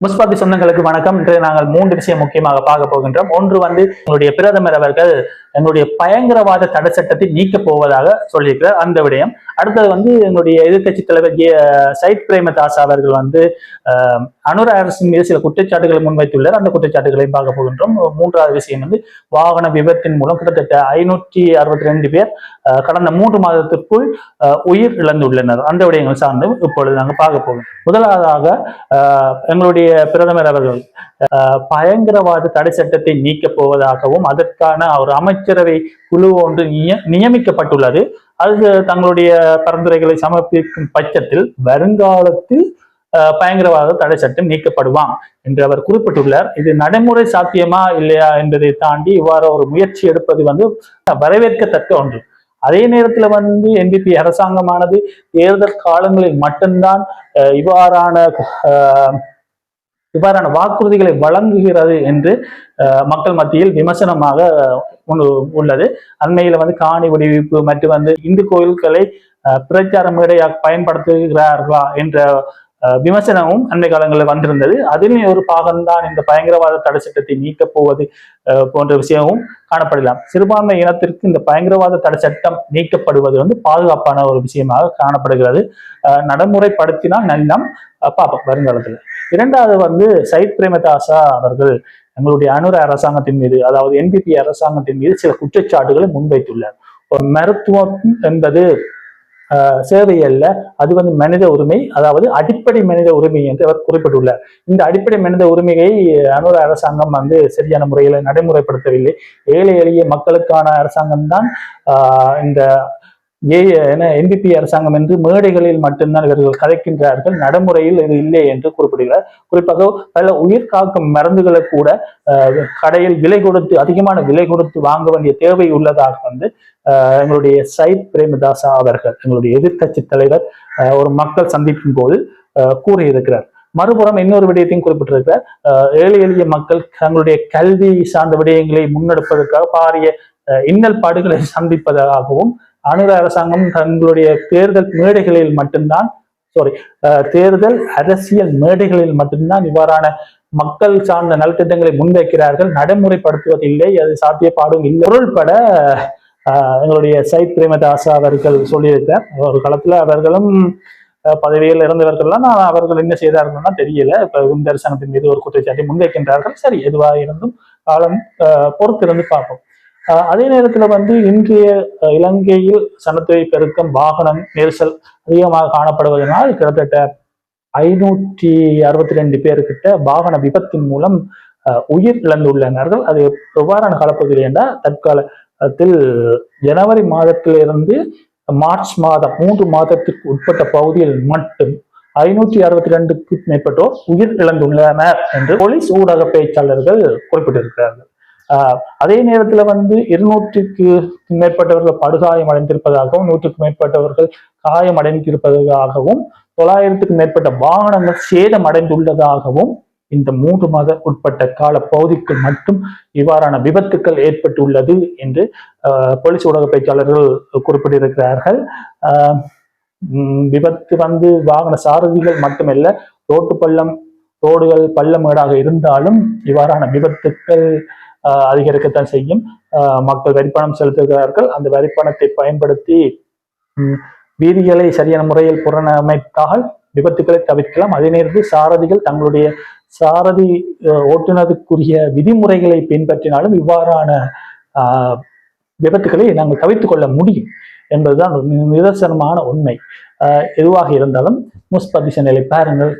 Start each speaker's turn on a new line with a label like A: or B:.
A: புஷ்பாபி சொந்தங்களுக்கு வணக்கம். இன்று நாங்கள் மூன்று விஷயம் முக்கியமாக பார்க்க போகின்றோம். ஒன்று வந்து எங்களுடைய பிரதமர் அவர்கள் எங்களுடைய பயங்கரவாத தடை சட்டத்தை நீக்கப் போவதாக சொல்லியிருக்கிறார். அந்த விடயம். அடுத்தது வந்து எங்களுடைய எதிர்க்கட்சி தலைவர் சைத் பிரேமதாஸ் அவர்கள் வந்து அஹ், அனுர அரசின் மீது சில குற்றச்சாட்டுகளை முன்வைத்துள்ளார். அந்த குற்றச்சாட்டுகளையும் பார்க்க போகின்றோம். மூன்றாவது விஷயம் வந்து வாகன விபத்தின் மூலம் கிட்டத்தட்ட ஐநூற்றி அறுபத்தி ரெண்டு பேர் கடந்த மூன்று மாதத்திற்குள் உயிர் இழந்துள்ளனர் அந்த விடயங்கள் சார்ந்து இப்பொழுது நாங்கள் பார்க்க போகிறோம். முதலாவதாக எங்களுடைய நம்முடைய பிரதமர் அவர்கள் அஹ், பயங்கரவாத தடை சட்டத்தை நீக்கப் போவதாகவும் அதற்கான ஒரு அமைச்சரவை குழு ஒன்று நிய- நியமிக்கப்பட்டுள்ளது. அது தங்களுடைய பரிந்துரைகளை சமர்ப்பிக்கும் பட்சத்தில் வருங்காலத்தில் அஹ், பயங்கரவாத தடை சட்டம் நீக்கப்படுவாம் என்று அவர் குறிப்பிட்டுள்ளார். இது நடைமுறை சாத்தியமா இல்லையா என்பதை தாண்டி இவ்வாறு ஒரு முயற்சி எடுப்பது வந்து வரவேற்கத்தக்க ஒன்று. அதே நேரத்துல வந்து என்பிபி அரசாங்கமானது தேர்தல் காலங்களில் மட்டும்தான் அஹ், இவ்வாறான இவ்வாறான வாக்குறுதிகளை வழங்குகிறது என்று அஹ், மக்கள் மத்தியில் விமர்சனமாக உள்ளது. அண்மையில வந்து காணி விடுவிப்பு மற்றும் வந்து இந்து கோயில்களை பிரச்சார மேடையாக பயன்படுத்துகிறார்களா என்ற அஹ், விமர்சனமும் அண்மை காலங்களில் வந்திருந்தது. அதிலும் ஒரு பாகம்தான் இந்த பயங்கரவாத தடை சட்டத்தை நீக்கப் போவது அஹ், போன்ற விஷயமும் காணப்படலாம். சிறுபான்மை இனத்திற்கு இந்த பயங்கரவாத தடை சட்டம் நீக்கப்படுவது வந்து பாதுகாப்பான ஒரு விஷயமாக காணப்படுகிறது. நடைமுறைப்படுத்தினால் நல்லம் பார்ப்போம் வருங்காலத்தில். இரண்டாவது வந்து சயித் பிரேமதாசா அவர்கள் எங்களுடைய அனுர அரசாங்கத்தின் மீது அதாவது என்பிபி அரசாங்கத்தின் மீது சில குற்றச்சாட்டுகளை முன்வைத்துள்ளார். ஒரு மருத்துவம் என்பது ஆஹ், சேவை அல்ல அது வந்து மனித உரிமை அதாவது அடிப்படை மனித உரிமை என்று அவர் குறிப்பிட்டுள்ளார். இந்த அடிப்படை மனித உரிமையை அனுர அரசாங்கம் வந்து சரியான முறையில் நடைமுறைப்படுத்தவில்லை. ஏழை எளிய மக்களுக்கான அரசாங்கம் தான் இந்த ஏ என என்பிபி அரசாங்கம் என்று மேடைகளில் மட்டும்தான் இவர்கள் கதைக்கின்றார்கள். நடைமுறையில் இது இல்லை என்று குறிப்பிடுகிறார். குறிப்பாக பல உயிர் காக்கும் மருந்துகளை கூட கடையில் விலை கொடுத்து அதிகமான விலை கொடுத்து வாங்க வேண்டிய தேவை உள்ளதாக வந்து ஆஹ், எங்களுடைய சைத் பிரேமதாசா அவர்கள் எங்களுடைய எதிர்க்கட்சி தலைவர் ஆஹ், ஒரு மக்கள் சந்திக்கும் போது ஆஹ், கூறியிருக்கிறார். மறுபுறம் இன்னொரு விடயத்தையும் குறிப்பிட்டிருக்கிறார். ஏழை எளிய மக்கள் தங்களுடைய கல்வி சார்ந்த விடயங்களை முன்னெடுப்பதற்காக பாரிய இன்னல் பாடுகளை சந்திப்பதாகவும் அனுர அரசாங்கம் தங்களுடைய தேர்தல் மேடைகளில் மட்டும்தான் சாரி தேர்தல் அரசியல் மேடைகளில் மட்டும்தான் இவ்வாறான மக்கள் சார்ந்த நலத்திட்டங்களை முன்வைக்கிறார்கள். நடைமுறைப்படுத்துவதில்லை அது சாத்தியப்பாடும் இல்லை. பொருள்பட ஆஹ், எங்களுடைய சைத் பிரேமதாசா அவர்கள் சொல்லியிருக்கார் ஒரு காலத்துல அவர்களும் ஆஹ், பதவியில் இருந்தவர்கள்லாம் நான் அவர்கள் என்ன செய்தார்கள்னா தெரியல. இப்ப இந்த மீது ஒரு குற்றச்சாட்டை முன்வைக்கின்றார்கள். சரி எதுவாக இருந்தும் காலம் பொறுத்திருந்து பார்ப்போம். அதே நேரத்தில் வந்து இன்றைய இலங்கையில் சனத்தொகை பெருக்கம் வாகனம் நெரிசல் அதிகமாக காணப்படுவதனால் கிட்டத்தட்ட ஐநூற்றி அறுபத்தி ரெண்டு பேர்கிட்ட வாகன விபத்தின் மூலம் உயிர் இழந்துள்ளனர்கள். அது எவ்வாறான காலப்பகுதியில் என்றால் தற்காலத்தில் ஜனவரி மாதத்திலிருந்து மார்ச் மாதம் மூன்று மாதத்திற்கு உட்பட்ட பகுதியில் மட்டும் ஐநூற்றி அறுபத்தி ரெண்டுக்கு மேற்பட்டோர் உயிர் இழந்துள்ளனர் என்று போலீஸ் ஊடக பேச்சாளர்கள் குறிப்பிட்டிருக்கிறார்கள். அதே நேரத்துல வந்து இருநூற்றுக்கு மேற்பட்டவர்கள் படுகாயம் அடைந்திருப்பதாகவும் நூற்றுக்கு மேற்பட்டவர்கள் காயம் அடைந்திருப்பதாகவும் தொள்ளாயிரத்துக்கு மேற்பட்ட வாகனங்கள் சேதம் அடைந்துள்ளதாகவும் இந்த மூன்று மாத உட்பட்ட கால பகுதிக்குள் மட்டும் இவ்வாறான விபத்துக்கள் ஏற்பட்டுள்ளது என்று ஆஹ், போலீஸ் ஊடக பேச்சாளர்கள் குறிப்பிட்டிருக்கிறார்கள். ஆஹ், விபத்து வந்து வாகன சாரதிகள் மட்டுமல்ல ரோட்டு பள்ளம் ரோடுகள் பள்ளமேடாக இருந்தாலும் இவ்வாறான விபத்துக்கள் அதிகரிக்கத்தான் செய்யும். ஆஹ், மக்கள் வரிப்பணம் செலுத்துகிறார்கள். அந்த வரிப்பணத்தை பயன்படுத்தி உம், வீதிகளை சரியான முறையில் புறணமைத்தால் விபத்துக்களை தவிர்க்கலாம். அதே நேரத்தில் சாரதிகள் தங்களுடைய சாரதி ஓட்டுநருக்குரிய விதிமுறைகளை பின்பற்றினாலும் இவ்வாறான ஆஹ், விபத்துக்களை நாங்கள் தவிர்த்து கொள்ள முடியும் என்பதுதான் நிதர்சனமான உண்மை. எதுவாக இருந்தாலும் முஸ்பதிஷனிலை பாருங்கள்.